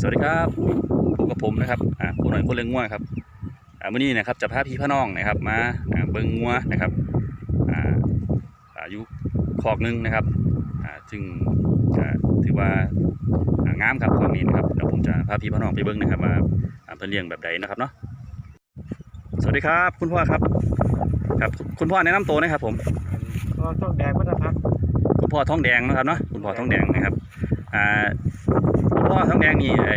สวัสดีครับพบกับผมนะครับอ่าผู้หน่อยคนเลี้ยงงัวครับอ่าวันนี้นะครับจะพาพี่พี่น้องนะครับ มาอ่าเบิ้งงัวนะครับอ่าอายุคอกหนึงนะครับอ่าซึ่งจะถือว่าอ่างามครับคอกนี้นะครับเดี๋ยวผมจะพาพี่พี่น้องไปเบิ้งนะครับว่าอ่าเพิ่นเลี้ยงแบบใดนะครับเนาะสวัสดีครับ คุณพ่อครับ ครับ คุณพ่อแนะนำตัวหนะครับผมก็ต้องแดงวัฒนพักคุณพ่อท้องแดงนะครับเนาะคุณพ่อท้องแดงนะครับอ่าคุณ พ่อท้องแดงนี่ไอ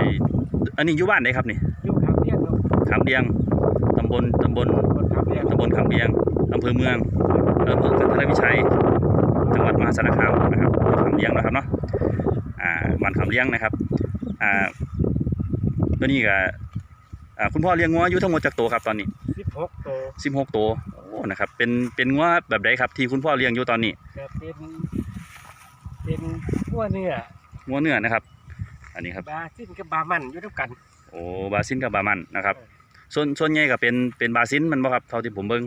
อันนี้อยู่บ้านไหนครับนี่อยู่ขามเรียนเนาะขามเดียงตำบลตำบลคนขามเรียนตำบลขามเดียงอำเภอเมืองอำเภอกันทรวิชัย จังหวัดมหาสารคามนะครับขามเดียงนะครับเนาะอ่ามันขามเดียงนะครับอ่าตัวนี้ก็อ่าคุณพ่อเลี้ยงงัวอยู่ทั้งหมดจากตัวครับตอนนี้สิบหกโตวสิบหกตัวโอ้นะครับเป็นเป็นงัวแบบใดครับที่คุณพ่อเลี้ยงอยู่ตอนนี้แต่เป็นเป็นหัวเนื้องัวเนื้อนะครับอั นนี้ครับบาซินกับบามันอยู่ด้วยกัน โอ้บาซินกับบามันนะครับ ส่วนส่วนใหญ่ก็เป็นเป็นบาซินมันบ่ครับเท่าที่ผมเบิ่ง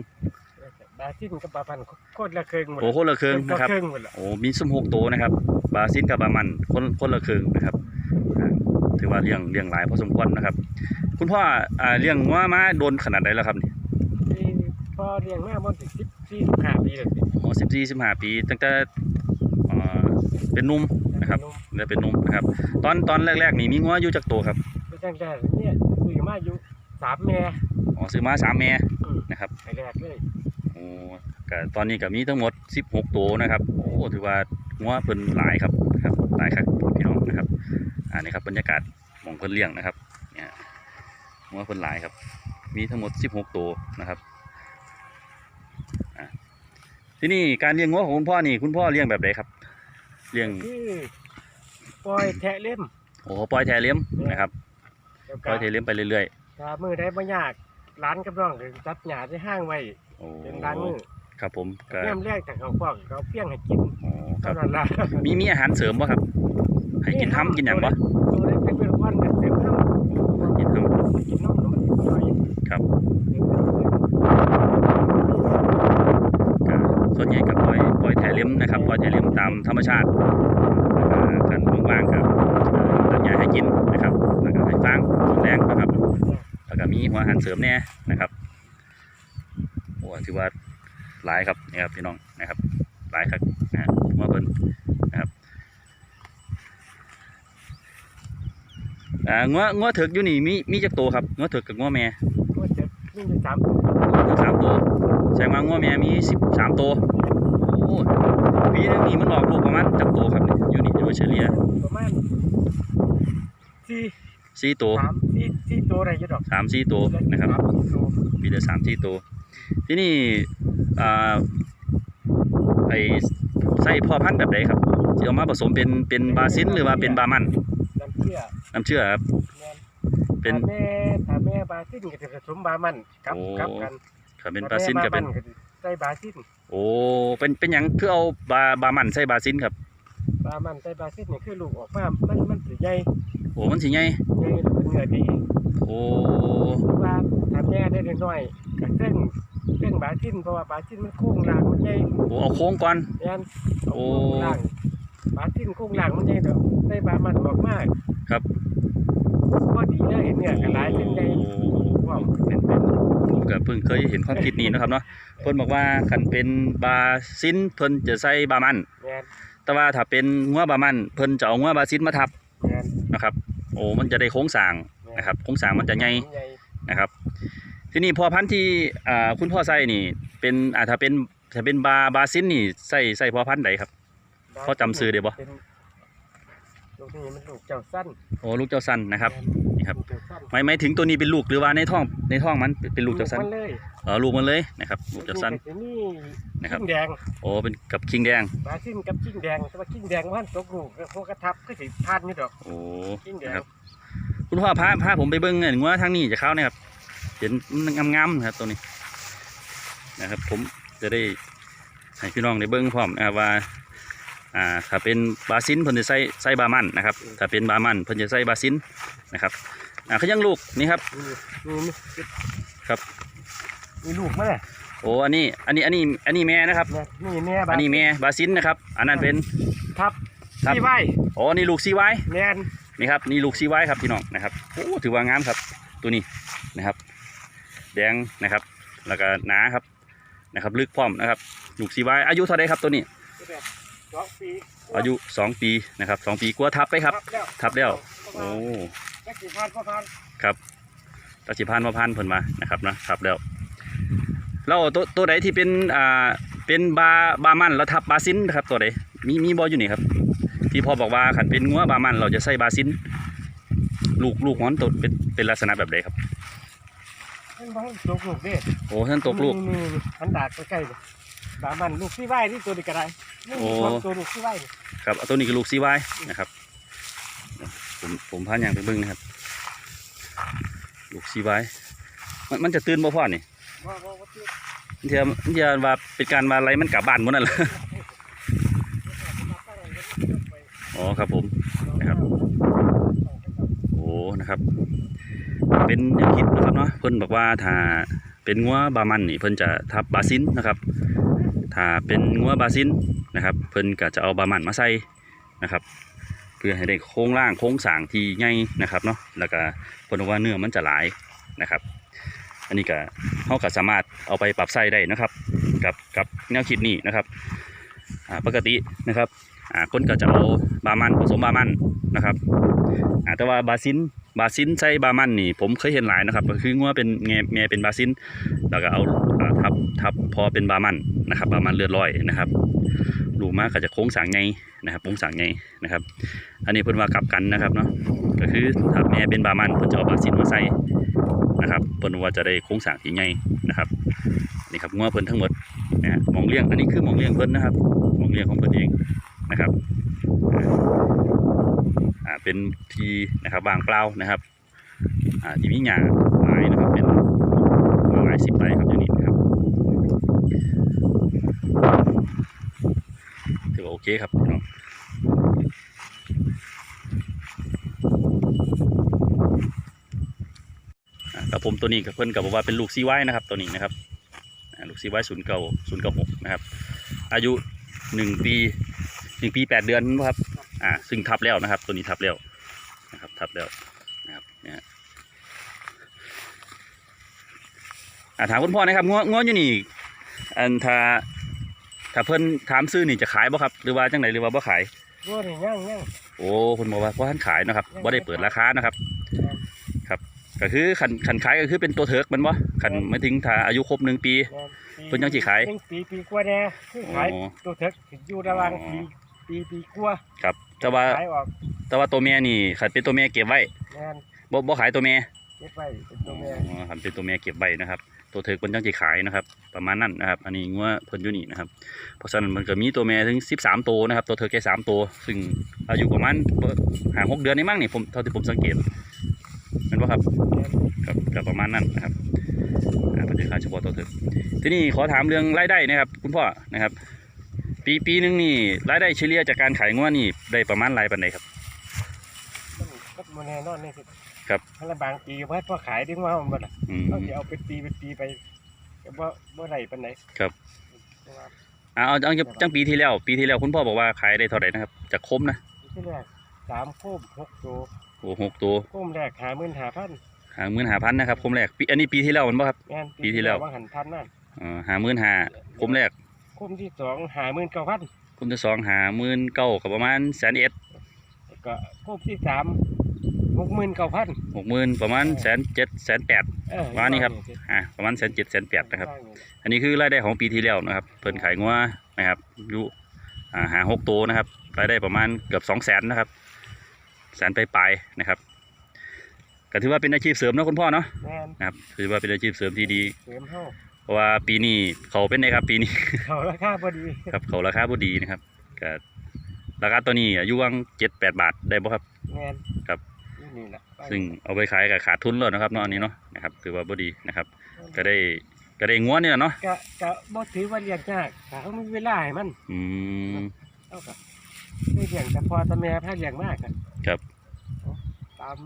บาซินกับบามันโคตรละเครื่องหมดโอ้คนละเครื่องนะครับเครื่องหมดละโอ้มีสมหกตัวนะครับ บาซินกับบามันคนคนละเครื่องนะครับอ่าถือว่าเลี้ยงเลี้ยงหลายพอสมควรนะครับ คุณพ่ออ่าเลี้ยงงัวมาโดนขนาดไหนแล้วครับนี่ที่พอเลี้ยงมามันถึงสิบสี่สิบห้าปีเลยสิอ๋อสิบสี่สิบห้าปี ตั้งแต่อ่า เป็นหนุ่มนะครับแล้วเป็นหนุ่มนะครับ ตอนตอนแรกๆนี่มีงัวอยู่จากตัวครับไม่ใช่แต่เนี่ยคุยมาอยู่สามแม่อ๋อซื้อมาสามแม่อืมนะครับไอ้แรกเลยโอ้ก็ตอนนี้ก็มีทั้งหมด16ตัวนะครับโอ้ถือว่างัวเพิ่นหลายครับนะครับหลายครับพี่น้องนะครับอ่านี่ครับบรรยากาศหมองเพิ่นเลี้ยงนะครับเนี่ยงัวเพิ่นหลายครับ มีทั้งหมด16ตัวนะครับอ่าที่นี่การเลี้ยงงัวของคุณพ่อนี่คุณพ่อเลี้ยงแบบไหนครับ เลี้ยงคือปล่อยแทะเล่มโอ้ปล่อยแทเลี้ยมนะครับแล้วปก็ล่อยแทเลี้ยมไปเรื่อยถ้ามือได้ไม่ยากร้านกับน้องก็จัดหยาที่ห้างไว้ๆโอ้เป็นร้านมือครับผมก็เริ่มแรกแต่เขาฟอกเขาเพี้ยงให้กินโอ้ครัเท่าบนั้นละมีมีอาหารเสริมบ่ครับ ให้กินทำกินหยังบ่ตัวเล็กเป็นเป็นวันกันเต็มห้ำกินทำกินนมแล้วมันย่อยครับ เต็มห้ำเลยก็ส่วนใหญ่กับปล่อยปล่อยแถเลี้ยมนะครับปล่อยแถเลี้ยมตาม ธรรมชาติแล้วก็กันว่างๆกับตัดหญ้าให้กินนะครับแล้วก็ให้ฟางกินแรงนะครับแล้วก็มีหัวอาหารเสริมแน่นะครับโอ้ถือว่าหลายครับนี่ครับพี่น้องนะครับหลายครับนะฮะหัวเพิ่นนะครับอ่างัวงัวเถิกอยู่นี่มีมีจักตัวครับงัวเถิกกับงัวแม่ก็จะมีอยู่สามตัวสามตัวแสดงว่างัวแม่มีสิบสามตัวโอ้ ปีหนึงนี่มันออกลูกประมาณจักตัวครับเนี่ยอยู่นี่โดยเฉลี่ยประมาณสี่สี่ตัวสามสี่สี่ตัวอะไรอยู่ดอกสามสี่ตัวนะครับสามสี่ตัวปีละสามสี่ตัวที่นี่อ่าไอใส่พ่อพันธุ์แบบไหนครับที่เอามาผสมเป็นเป็นบาซินหรือว่าเป็นบามันน้ำเชื่อน้ำเชื่อครับแม่นเป็นถ้าแม่ถ้าแม่บาซินก็จะผสมบามันกับโอ้กับกันครับเป็นบาซินกับเป็นถ้าแม่บามัใส่บาซินโอ้เป็นเป็นหยังคือเอาบาบามันใส่บาซินครับบามันใส่บาซินนี่คือลูกออกมามันมันสิใหญ่โอ้มันสิไงใหญ่แล้วเป็นเนื้อดีโอ้เพราะว่าถ้าแม่ได้น้อยๆก็เส้นเส้นบาซินเพราะว่าบาซินมันโค้งล่างมันใหญ่โอ้เอาโค้งก่อนแม่นโอ้ โค้งล่างบาซินโค้งล่างมันใหญ่เด้อใส่บามันออกมาครับ พอดีเลยเนื้อก็หลายเป็นใหญ่ว้าวเป็นเป็นผม ก็เพิ่งเคยเห็นความคิดนี้นะครับเนาะเพิ่นบอกว่าคันเป็นบาซินเพิ่นจะใส่บามันแม่นแต่ว่าถ้าเป็นงัวบามันเพิ่นจะเอางัวบาซินมาทับแม่นนะครับ โอ้มันจะได้โค้งสร้างนะครับโค้งสร้างมันจะใหญ่ใหญ่นะครับ ทีนี้พอพันธุ์ที่อ่าคุณพ่อใส่นี่ เป็นอ่าถ้าเป็นถ้าเป็นบาบาซินนี่ใส่ใส่พอพันธุ์ใดครับพอจำชื่อได้บ่ เป็นลูกนี่มันลูกเจ้าสั้นโอ้ลูกเจ้าสันนะครับนี่ ครับลูกเจ้าสั้นหมายหมายถึงตัวนี้เป็นลูกหรือว่าในท้องในท้องมันเป็นเป็นลูกเจ้าสันมันเลยเออลูกมันเลยนะครับลูกเจ้าสันแต่นี่นะครับกิ้งแดงโอ้เป็นกับคิงแดงบาซินกับกิ้งแดงแต่ว่ากิ้งแดงมันตกลูกแล้วพวกกระทับก็สิทานนี่ดอกโอ้กิ้งแดงนะครับคุณพ่อพาพาผมไปเบิ้งเงินว่าทางนี้จะเข้านะครับเห็นมันงามๆนะครับตัวนี้นะครับ ผมจะได้ให้พี่น้องได้เบิ้งพร้อมนะครับว่า อ่าถ้าเป็นบาซินเพิ่นจะใส่ใส่บามันนะครับถ้าเป็นบามันเพิ่นจะใส่บาซินนะครับอ่าเขายังลูกนี่ครับนี่นี่ครับมีลูกไหมเนี่ยโอ้อันนี้อันนี้อันนี้อันนี้แม่นะครับนี่แม่บาอันนี้แม่บาซินนะครับอันนั้นเป็นทับทับที่ไว้โอ้อันนี้ลูกซีไว้แมนนี่ครับนี่ลูกซีไว้ครับพี่น้องนะครับโอ้ถือว่างามครับ ตัวนี้นะครับ แดงนะครับ แล้วก็หนาครับนะครับ ลึกพร้อมนะครับลูกซีไว้อายุเท่าไรครับตัวนี้แบบ สองปีอายุสองปีนะครับสองปีกลัวทับไปครับ แล้วทับแล้ว โอ้แค่กี่พันก็พันครับตาสิพันมาพันเพิ่นมานะครับนะครับแล้วแล้วตัวตัวไหนที่เป็นอ่าเป็นบาบามันแล้วทับบาซินนะครับตัวไหนมีมีบออยู่นี่ครับ ที่พ่อบอกว่าขันเป็นงัวบามันเราจะใส่บาซิน ลูกลูกมันตัวเป็นเป็นลักษณะแบบใดครับ มันบ้องตกลูกเด้โอ้ท่านตกลูกนี่ๆๆอันดาดใกล้ๆเลย บามันลูกที่ไหวนี่ตัวนี้ก็ได้นี่โอ้สองตัวลูกที่ไหวนี่ครับเอาตัวนี้คือลูกซีไว้นะครับ ผมผมพาอย่างไปเบิ้งนะครับ ลูกซีไว้มันมันจะตื่นบ่พ่อนี่ว่าว่าว่าที่เทียเทียว่าเป็นการมาอะไรมันกลับบ้านหมดนั่นแหละอ๋อครับผมนะครับโอ้นะครับ เป็นแนวคิดนะครับเนาะเพิ่นบอกว่าถ้าเป็นงัวบามันนี่เพิ่นจะทับบาซินนะครับ ถ้าเป็นงัวบาซินนะครับเพิ่นก็จะเอาบามันมาใส่นะครับ เพื่อให้ได้โครงร่างโครงสางที่ใหญ่นะครับเนาะแล้วก็เพิ่นบอกว่าเนื้อมันจะหลายนะครับ อันนี้ก็เขาก็สามารถเอาไปปรับใส่ได้นะครับ กับกับแนวคิดนี้นะครับปกตินะครับอ่าคนก็จะเอาบามันผสมบามันนะครับแต่ว่าบาซิน บาซินใส่บามันนี่ ผมเคยเห็นหลายนะครับก็คืองัวเป็นแง่แม่เป็นบาซินแล้วก็เอาทับทับพอเป็นบามันนะครับ บามันเลือดลอยนะครับลูมากก็จะโค้งสางไงนะครับโค้งสางไงนะครับ อันนี้เพิ่นว่ากลับกันนะครับเนาะก็คือถ้าแม่เป็นบามันเพิ่นจะเอาบาซินมาใส่นะครับเพิ่นว่าจะได้โค้งสางที่ใหญ่นะครับนี่ครับงัวเพิ่นทั้งหมดนะฮะมองเลี้ยงอันนี้คือมองเลี้ยงเพิ่นนะครับมองเลี้ยงของเพิ่นเองนะครับ เป็นทีนะครับวางเปล่านะครับที่มีหญ้าหลายนะครับเป็นหลายสิบไร่ครับอยู่นี่นะครับถือว่าโอเคครับพี่น้องกับผมตัวนี้กับเพิ่อนกับบอกว่าเป็นลูกซีไว้นะครับตัวนี้นะครับลูกซีไว้ศูนย์เก้าศูนย์เก้าหกนะครับ อายุหนึ่งปีหนึ่งปีแปดเดือนนะครับ อ่าซึ่งทับแล้วนะครับ ตัวนี้ทับแล้วนะครับ ทับแล้วนะครับเนี่ยฮะอ่าถามคุณพ่อนะครับง้อง้ออยู่นี่ อันถ้าถ้าเพิ่นถามซื้อนี่จะขายบ่ครับ หรือว่าจังไหนหรือว่าบ่ขายว่านี่ย่างย่างโอ้คุณบอกว่าพ่อท่านขายนะครับบ่ได้เปิดราคานะครับ ก็คือขันขันขายก็คือเป็นตัวเถิกแมันบ่ขันไม่ถึงถ้าอายุครบหนึ่งปี เพิ่นยังสิขายยังปีปีกว่าแน่คืออ๋ขายอตัวเถิกอยู่ระหว่างปี ปีปีกว่าครับ แต่ว่าขายออกแต่ว่าตัวแม่นี่ขันเป็นตัวแม่เก็บไว้แม่นบ่บ่ขายตัวแม่เก็บไว้เป็นตัวแม่อ๋อขันเป็นตัวแม่เก็บไว้นะครับ ตัวเถิกเพิ่นจังสิขายนะครับ ประมาณนั้นนะครับ อันนี้งัวเพิ่นอยู่นี่นะครับ เพราะฉะนั้นมันก็มีตัวแม่ถึง 13 ตัวนะครับ ตัวเถิกแค่3ตัว ซึ่งอายุประมาณหาหกเดือนนี่มั้งนี่ผมเท่าที่ผมสังเกตแม่นบ่ครับแม่นครับก็ประมาณนั้นนะครับอ่าเป็นค่าเฉพาะตัวเถิกทีนี้ขอถามเรื่องรายได้นะครับ คุณพ่อนะครับ ปีปีหนึงนี่รายได้เฉลี่ยจากการขายงวนี่ได้ประมาณรายปันใดครับ มันก็มันแน่นอนนี่สิครับ ถ้าละบางปีเพิ่นพอขายดึงว่ามันบ่ล่ะอืม เขาสิเอาเป็นปีเป็นปีไปก็บ่บ่ได้ปานใดครับเพราะว่าอ่าเอาเอาจังจังปีที่แล้ว ปีที่แล้วคุณพ่อบอกว่าขายได้เท่าไหร่นะครับจากคมนะที่แรกสามโคมหกตัวโอ้หกตัวโคมแรกหาหมื่นหาพันหาหมื่นหาพันนะครับคมแรกปีอันนี้ปีที่แล้วมันบ่ครับ แม่นปีที่แล้ว ว่าหันพันนั่นอ่าหาหมื่นหาคมแรกโคมที่สองหาหมื่นเก้าพันคมที่สองหาหมื่นเก้ากับประมาณแสนเอ็ดแล้วก็โคมที่สามหกหมื่นเก้าพันหกหมื่นประมาณแสนเจ็ดแสนแปดเออว่านี่ครับอ่าประมาณแสนเจ็ดแสนแปดนะครับ อันนี้คือรายได้ของปีที่แล้วนะครับ เพิ่นขายงัวนะครับอยู่อ่าหาหกตัวนะครับรายได้ประมาณเกือบสองแสนนะครับแสนไปปลายๆนะครับก็ถือว่าเป็นอาชีพเสริมเนาะคุณพ่อเนาะแม่นนะครับถือว่าเป็นอาชีพเสริมที่ดี เสริมเท่าเพราะว่าปีนี้เขาเป็นไงครับปีนี้ เขาราคาพอดี ครับเขาราคาพอดีนะครับก็ราคาตัวนี้อายุวังเจ็ดแปดบาทได้บ่ครับ แม่นครับนี่นี่แหละซึ่งเอาไปขายกับขาดทุนแล้วนะครับเนาะอันนี้เนาะนะครับถือว่าพอดีนะครับ ก็ได้ก็ได้งัวนี่แหละเนาะก็ก็บ่ถือว่าเลี้ยงยากถ้าเขามีเวลาให้มันอืมเอากับไม่เลี้ยงแต่พอแต่แม่ถ้าเลี้ยงมากอะครับเอาตาม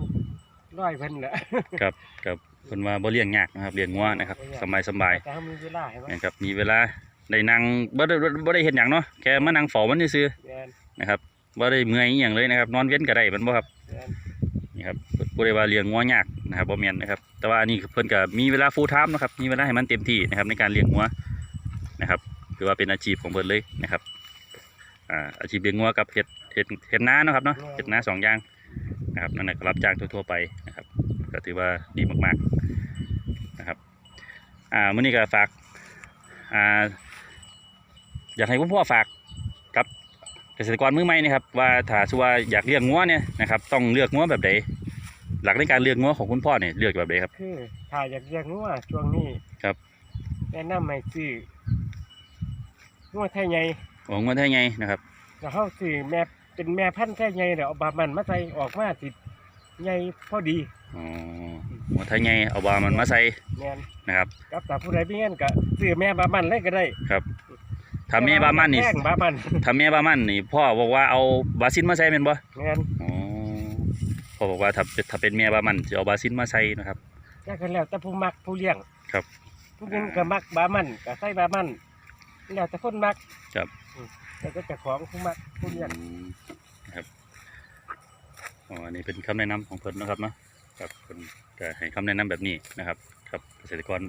ร้อยเพิ่นแหละ ครับครับ เพิ่นว่าบ่เลี้ยงยากนะครับเลี้ยงงัวนะครับสบายสบายแต่เขามีเวลาให้มันนะครับมีเวลาได้นั่งบ่ได้บ่ได้เฮ็ดหยังเนาะแค่มานั่งเฝ้ามันซื่อแม่นๆนะครับบ่ได้เมื่อยอหย่างเลยนะครับ นอนเว้นก็ได้แมันบ่ครับแม่นนี่ครับบ่ได้ว่าเลี้ยงงัวยากนะครับบ่แม่นนะครับ แต่ว่าอันนี้เพิ่นก็มีเวลา full time นะครับมีเวลาให้มันเต็มที่นะครับในการเลี้ยงงัวนะครับถือว่าเป็นอาชีพของเพิ่นเลยนะครับอ่าอาชีพเลี้ยงงัวกับเฮ็ดเฮ็ดเฮ็ดนาเนาะครับเนาะเฮ็ดนาสองอย่างนะครับนั่นน่ะก็รับจ้างทั่วๆไปนะครับก็ถือว่าดีมากๆ นะครับอ่ามื้อนี้ก็ฝากอ่าอยากให้คุณพ่อฝากกับเกษตรกรมือใหม่นะครับ ว่าถ้าสมมุติว่าอยากเลี้ยงงัวเนี่ยนะครับต้องเลือกงัวแบบใดหลักในการเลือกงัวของคุณพ่อเนี่ยเลือกแบบใดครับ คือถ้าอยากเลี้ยงงัวช่วงนี้ครับแนะนำให้ซื้องัวไทยใหญ่ของงัวไทยไงนะครับแล้วเฮาซื้อแม่เป็นแม่พันธุ์ไทยใหญ่แล้วเอาบามันมาใส่ออกมาสิใหญ่พอดีอ๋อ งัวไทยไงเอาบามันมาใส่แม่นนะครับ กับถ้าผู้ใดมีเงินก็ซื้อแม่บามันเลยก็ได้ถ้าแม่บามันนี่แพงบามันถ้าแม่บามันนี่พ่อบอกว่าเอาบาซินมาใส่เป็นบ่แม่นอ๋อพ่อบอกว่าถ้าเป็นถ้าเป็นแม่บามันจะเอาบาซินมาใส่นะครับก็คือแล้วแต่ผู้มักผู้เลี้ยงครับ ผู้หญิงก็มักบามันก็ใส่บามันแล้วแต่คนมักครับอืมแล้วก็เจ้าของผู้มักผู้เลี้ยงอืมนะครับอ๋ออันนี้เป็นคำแนะนำของเพิ่นนะครับเนาะ ครับเพิ่นจะให้คำแนะนำแบบนี้นะครับ ครับเกษตรกร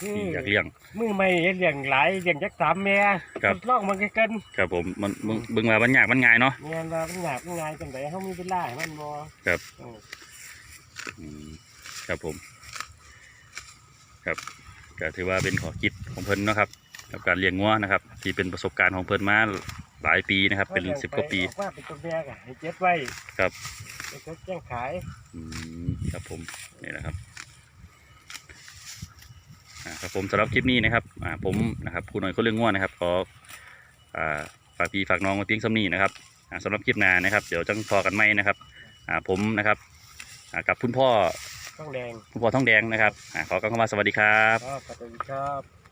คือที่อยากเลี้ยง มือใหม่เฮ็ดเลี้ยงหลายเลี้ยงจักสามแม่ครับทดลองมันกันครับผมมันเบิ่งเบิ่งว่ามันยากมันง่ายเนาะเงี้ยว่ามันยากมันง่ายจังไดเฮามีเวลาให้มันบ่ครับ เอออืมครับผม ครับก็ถือว่าเป็นข้อคิดของเพิ่นเนาะครับกับการเลี้ยงงัวนะครับ ที่เป็นประสบการณ์ของเพิ่นมา หลายปีนะครับ เป็นสิบกว่าปีออกมาเป็นตัวแม่ก็ให้เก็บไว้ครับไปเก็บแจ้งขายอืมครับผมนี่แหละครับอ่าครับผมสำหรับคลิปนี้นะครับอ่าผมนะครับผู้หน่อยคนเรื่องง่วนนะครับขออ่าฝากพี่ฝากน้องมาเพียงสำนีนะครับอ่าสำหรับคลิปหน้านะครับ เดี๋ยวจังพอกันไหมนะครับอ่าผมนะครับอ่ากับคุณพ่อต้องแดงคุณพ่อท้องแดงนะครับอ่าขอกล่าวคำว่าสวัสดีครับ ครับสวัสดีครับ